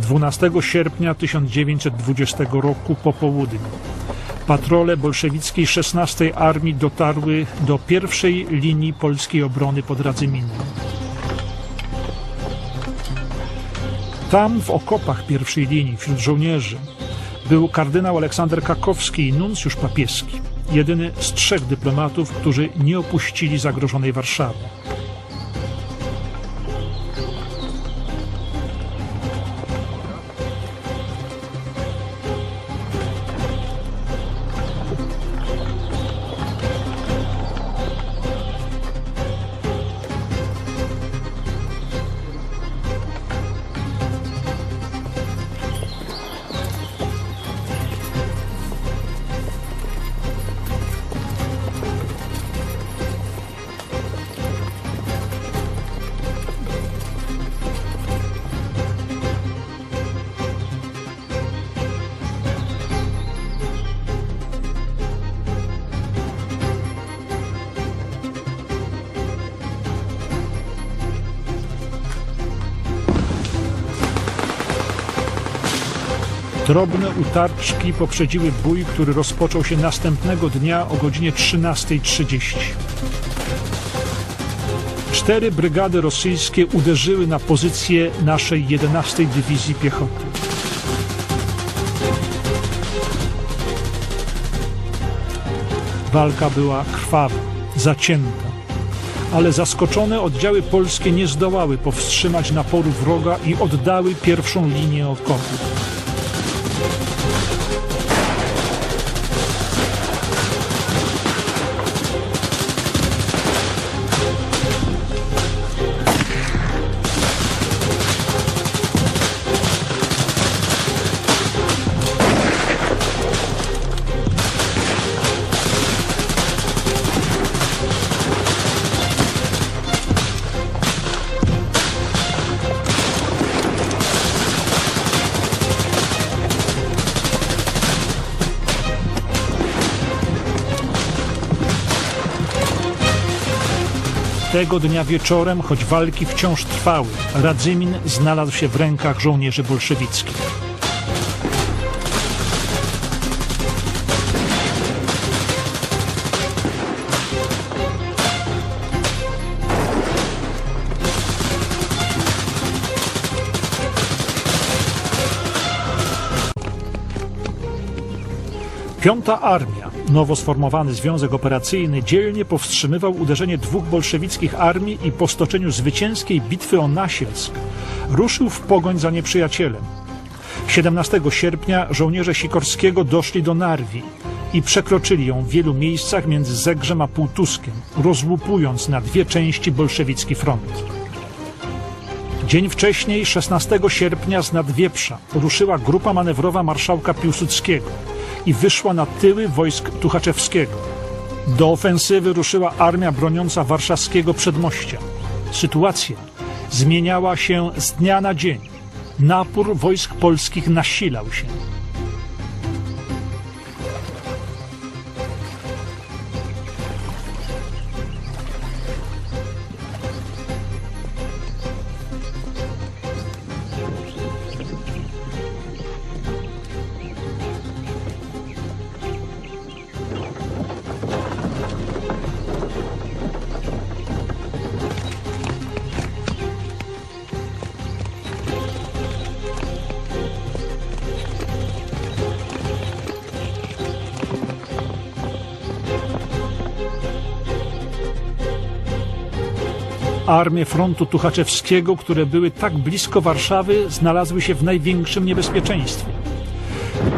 12 sierpnia 1920 roku po południu. Patrole bolszewickiej 16 Armii dotarły do pierwszej linii polskiej obrony pod Radzyminem. Tam w okopach pierwszej linii wśród żołnierzy był kardynał Aleksander Kakowski i nuncjusz papieski, jedyny z trzech dyplomatów, którzy nie opuścili zagrożonej Warszawy. Drobne utarczki poprzedziły bój, który rozpoczął się następnego dnia o godzinie 13.30. Cztery brygady rosyjskie uderzyły na pozycję naszej 11 Dywizji Piechoty. Walka była krwawa, zacięta, ale zaskoczone oddziały polskie nie zdołały powstrzymać naporu wroga i oddały pierwszą linię Thank you. Tego dnia wieczorem, choć walki wciąż trwały, Radzymin znalazł się w rękach żołnierzy bolszewickich. Piąta Armia, nowo sformowany związek operacyjny, dzielnie powstrzymywał uderzenie dwóch bolszewickich armii i po stoczeniu zwycięskiej bitwy o Nasielsk ruszył w pogoń za nieprzyjacielem. 17 sierpnia żołnierze Sikorskiego doszli do Narwi i przekroczyli ją w wielu miejscach między Zegrzem a Półtuskiem, rozłupując na dwie części bolszewicki front. Dzień wcześniej, 16 sierpnia, z Nadwieprza ruszyła grupa manewrowa marszałka Piłsudskiego i wyszła na tyły wojsk Tuchaczewskiego. Do ofensywy ruszyła armia broniąca warszawskiego przedmościa. Sytuacja zmieniała się z dnia na dzień. Napór wojsk polskich nasilał się. Armie frontu Tuchaczewskiego, które były tak blisko Warszawy, znalazły się w największym niebezpieczeństwie.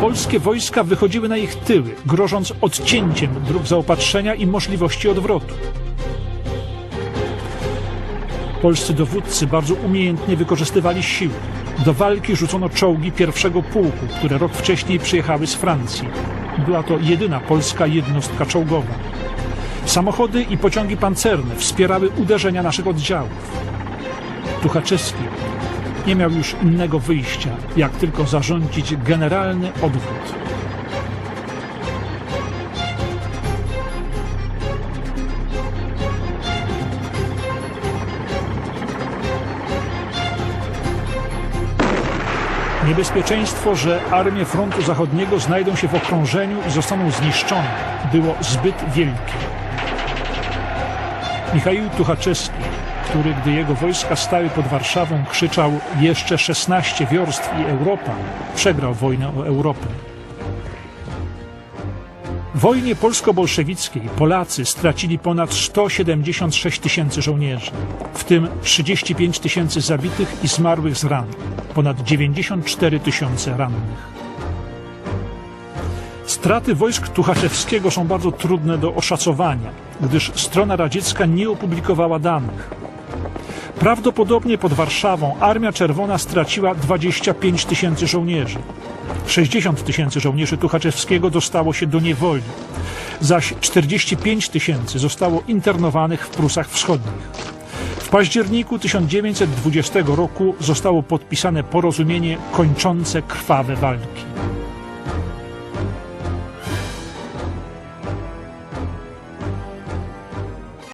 Polskie wojska wychodziły na ich tyły, grożąc odcięciem dróg zaopatrzenia i możliwości odwrotu. Polscy dowódcy bardzo umiejętnie wykorzystywali siły. Do walki rzucono czołgi pierwszego pułku, które rok wcześniej przyjechały z Francji. Była to jedyna polska jednostka czołgowa. Samochody i pociągi pancerne wspierały uderzenia naszych oddziałów. Tuchaczewski nie miał już innego wyjścia, jak tylko zarządzić generalny odwrót. Niebezpieczeństwo, że armie frontu zachodniego znajdą się w okrążeniu i zostaną zniszczone, było zbyt wielkie. Michał Tuchaczewski, który, gdy jego wojska stały pod Warszawą, krzyczał jeszcze 16 wiorst i Europa, przegrał wojnę o Europę. W wojnie polsko-bolszewickiej Polacy stracili ponad 176 tysięcy żołnierzy, w tym 35 tysięcy zabitych i zmarłych z ran, ponad 94 tysiące rannych. Straty wojsk Tuchaczewskiego są bardzo trudne do oszacowania, gdyż strona radziecka nie opublikowała danych. Prawdopodobnie pod Warszawą Armia Czerwona straciła 25 tysięcy żołnierzy. 60 tysięcy żołnierzy Tuchaczewskiego dostało się do niewoli, zaś 45 tysięcy zostało internowanych w Prusach Wschodnich. W październiku 1920 roku zostało podpisane porozumienie kończące krwawe walki.